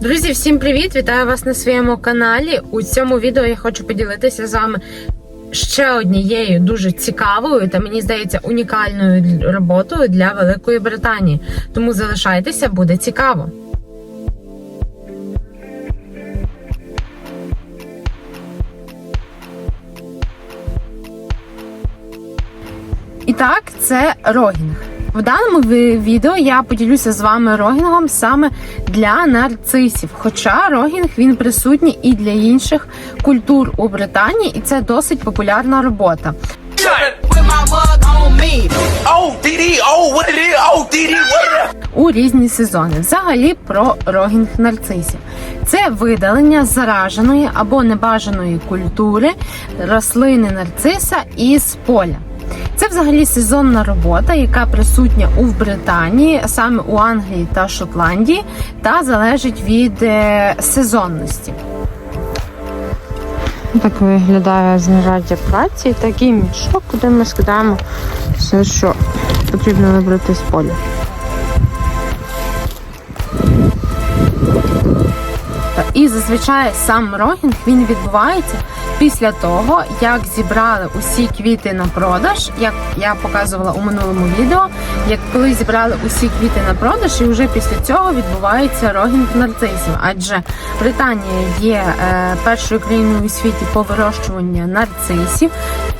Друзі, всім привіт! Вітаю вас на своєму каналі. У цьому відео я хочу поділитися з вами ще однією дуже цікавою та мені здається унікальною роботою для Великої Британії. Тому залишайтеся, буде цікаво. І так, це рогінг. В даному відео я поділюся з вами рогінгом саме для нарцисів. Хоча рогінг він присутній і для інших культур у Британії, і це досить популярна робота. У різні сезони. Взагалі про рогінг нарцисів. Це видалення зараженої або небажаної культури рослини нарциса із поля. Це взагалі сезонна робота, яка присутня у Британії, саме у Англії та Шотландії, та залежить від е, сезонності. Так виглядає знаряддя праці. Такий мішок, куди ми скидаємо все, що потрібно вибрати з поля. І зазвичай сам рогінг він відбувається після того, як зібрали усі квіти на продаж, як я показувала у минулому відео, як коли зібрали усі квіти на продаж, і вже після цього відбувається рогінг нарцисів. Адже Британія є е, першою країною у світі по вирощуванню нарцисів,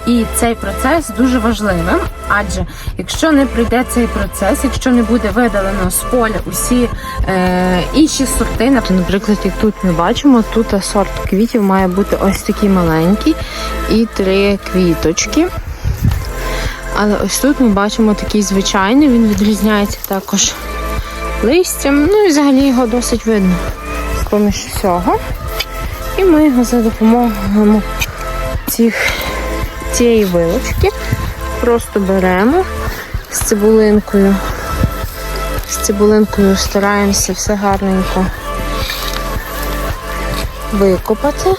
і цей процес дуже важливим. Адже якщо не пройде цей процес, якщо не буде видалено з поля усі е, інші сорти, наприклад, як тут ми бачимо, тут сорт квітів має бути ось такий маленький і три квіточки. Але ось тут ми бачимо такий звичайний, він відрізняється також листям. Ну і взагалі його досить видно поміж всього. І ми його за допомогою цих, цієї вилочки просто беремо з цибулинкою. З цибулинкою стараємося все гарненько викопати.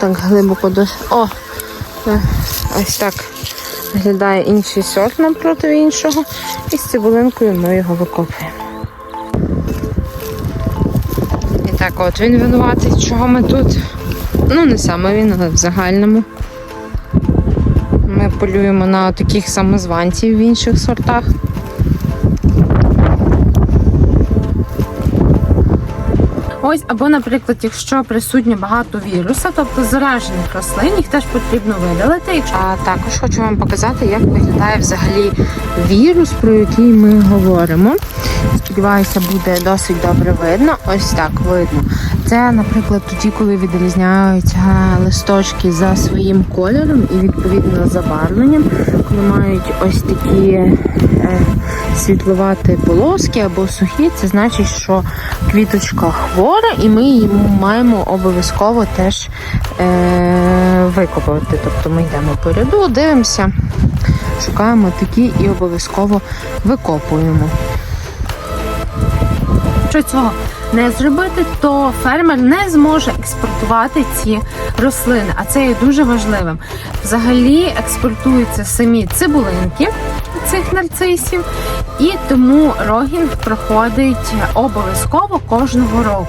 Так глибоко до. О! е, Ось так виглядає інший сорт навпроти іншого. І з цибулинкою ми його викопуємо. І так, от він винуватий, чого ми тут. Ну, не саме він, але в загальному. Ми полюємо на таких самозванців в інших сортах. Ось, або, наприклад, якщо присутньо багато віруса, тобто заражених рослин, їх теж потрібно видалити. А також хочу вам показати, як виглядає взагалі вірус, про який ми говоримо. Сподіваюся, буде досить добре видно. Ось так видно. Це, наприклад, тоді, коли відрізняються листочки за своїм кольором і відповідно забарвленням, коли мають ось такі е, світловаті полоски або сухі, це значить, що квіточка хвора, і ми її маємо обов'язково теж е, викопувати. Тобто ми йдемо по ряду, дивимося, шукаємо такі і обов'язково викопуємо. Якщо цього не зробити, то фермер не зможе експортувати ці рослини, а це є дуже важливим. Взагалі експортуються самі цибулинки цих нарцисів, і тому рогінг проходить обов'язково кожного року.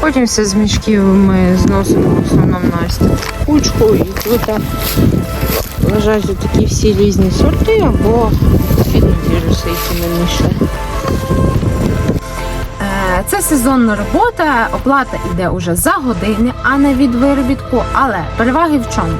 Потім все з мішків ми зносимо в основному на кучку, і тут лежать такі всі різні сорти або відповідно віруси, які ми знайшли. Це сезонна робота, оплата йде уже за години, а не від виробітку. Але переваги в чому?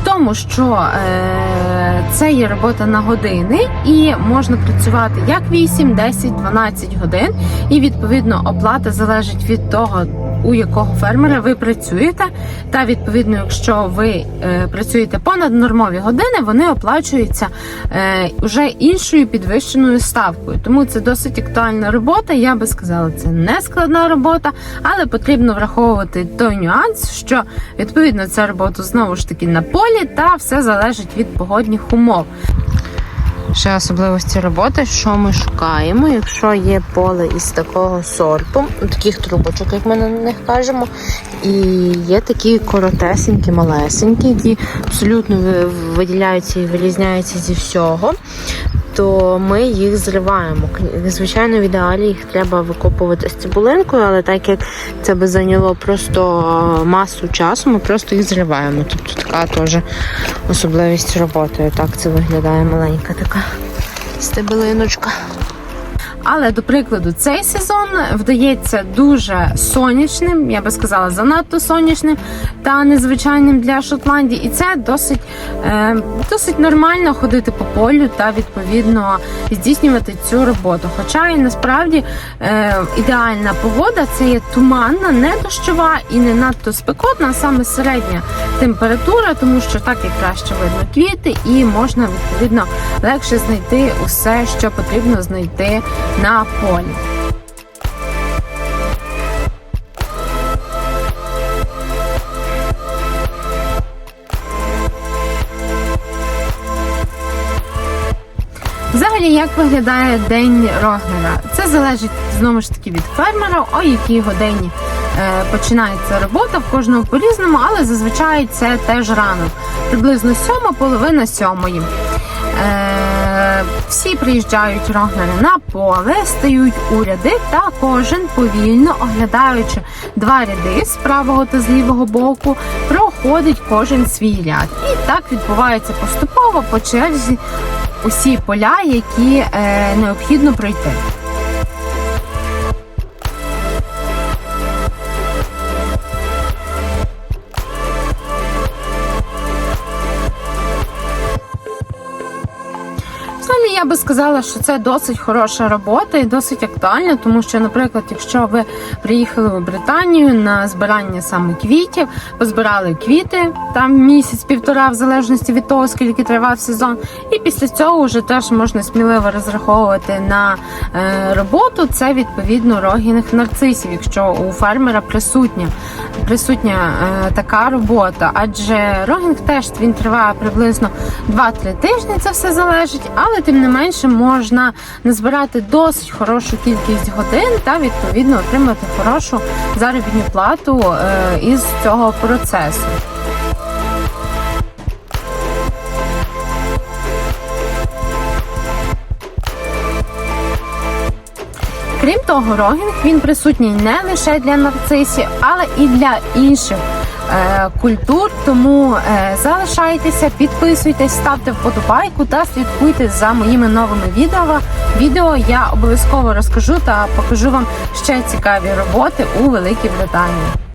В тому, що е, це є робота на години, і можна працювати як 8, 10, 12 годин. І відповідно оплата залежить від того, у якого фермера ви працюєте. Та відповідно, якщо ви е, працюєте понад нормові години, вони оплачуються е, вже іншою підвищеною ставкою. Тому це досить актуальна робота. Я би сказала, це не складна робота, але потрібно враховувати той нюанс, що відповідно ця робота знову ж таки на полі, та все залежить від погодних умов. Ще особливості роботи, що ми шукаємо, якщо є поле із такого сорту, таких трубочок, як ми на них кажемо, і є такі коротесенькі, малесенькі, які абсолютно виділяються і вирізняються зі всього. то ми їх зриваємо. Звичайно, в ідеалі їх треба викопувати з цибулинкою, але так як це би зайняло просто масу часу, ми просто їх зриваємо. Тобто така теж особливість роботи. Так це виглядає маленька така стебелиночка. Але до прикладу, цей сезон вдається дуже сонячним, я би сказала, занадто сонячним та незвичайним для Шотландії. І це досить, е, досить нормально ходити по полю та відповідно здійснювати цю роботу. Хоча і насправді е, ідеальна погода це є туманна, не дощова і не надто спекотна, а саме середня температура, тому що так і краще видно квіти, і можна відповідно легше знайти усе, що потрібно знайти на полі. Взагалі, як виглядає день Рогнера? Це залежить знову ж таки від фермера, о якій годині е, починається робота в кожного по-різному, але зазвичай це теж ранок, приблизно сьома, половина сьомої. Е, всі приїжджають рогнери на поле, стають у ряди, та кожен повільно оглядаючи два ряди з правого та з лівого боку, проходить кожен свій ряд. І так відбувається поступово по черзі усі поля, які е, необхідно пройти. Я би сказала, що це досить хороша робота і досить актуальна, тому що, наприклад, якщо ви приїхали у Британію на збирання саме квітів, позбирали квіти там місяць-півтора, в залежності від того, скільки тривав сезон, і після цього вже теж можна сміливо розраховувати на е, роботу. Це відповідно рогіних нарцисів, якщо у фермера присутня присутня е, така робота. Адже рогінг теж він триває приблизно 2-3 тижні. Це все залежить, але тим не менше можна назбирати досить хорошу кількість годин та відповідно отримати хорошу заробітну плату е, із цього процесу. Крім того, рогінг він присутній не лише для нарцисів, але і для інших культур. Тому е, залишайтеся, підписуйтесь, ставте вподобайку та слідкуйте за моїми новими відео. Відео я обов'язково розкажу та покажу вам ще цікаві роботи у Великій Британії.